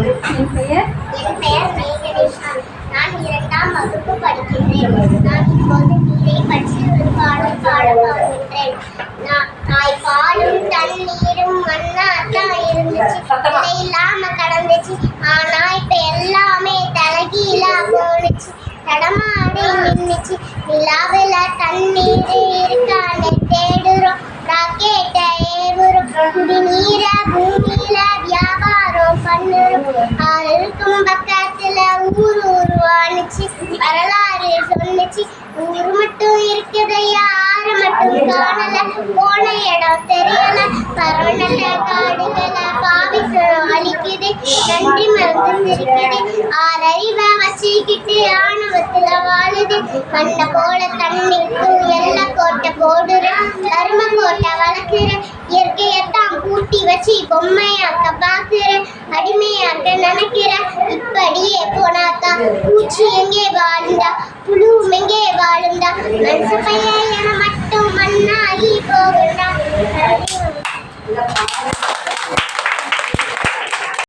என் பெயர். என் பெயர் மேகனேஷன் நான் இரண்டாம் வகுப்பு படிக்கின்றேன். நான் இப்போது நீரை பற்றி ஒரு பாடல் பாட போகின்றேன். நான் தாய் பாலும் தண்ணீரும் மண்ணாத்தான் இருந்துச்சு. இதை இல்லாம கடந்துச்சு. ஆனா இப்ப எல்லாமே தலைகீழா போனுச்சு தடமாடி நின்னுச்சு. நிலாவில தண்ணீர் இருக்கான்னு தேடுறோம். ராக்கெட்ட ஏவுறோம். குடிநீர இருக்கும் பக்கத்துல ஊர் உருவானுச்சு. வரலாறு சொன்னுச்சு. ஊர் மட்டும் இருக்குதையா? ஆறு மட்டும் காணல. போன இடம் தெரியல. பரவல காடுகளை பாவி அழிக்குது. நன்றி மருந்து சிரிக்குது. ஆறறிவை வச்சுக்கிட்டு ஆணவத்துல வாழுது. மண்ணை போல தண்ணிக்கும் எல்லாம் கோட்டை போடுறேன் இயற்கையத்தான் கூட்டி வச்சு பொம்மையாக்க பாக்குற அடிமையாக்க நினைக்கிற. இப்படியே போனாக்கா பூச்சி எங்கே வாழுந்தா? புழுவும் எங்கே வாழுந்தா? மனசு பையன்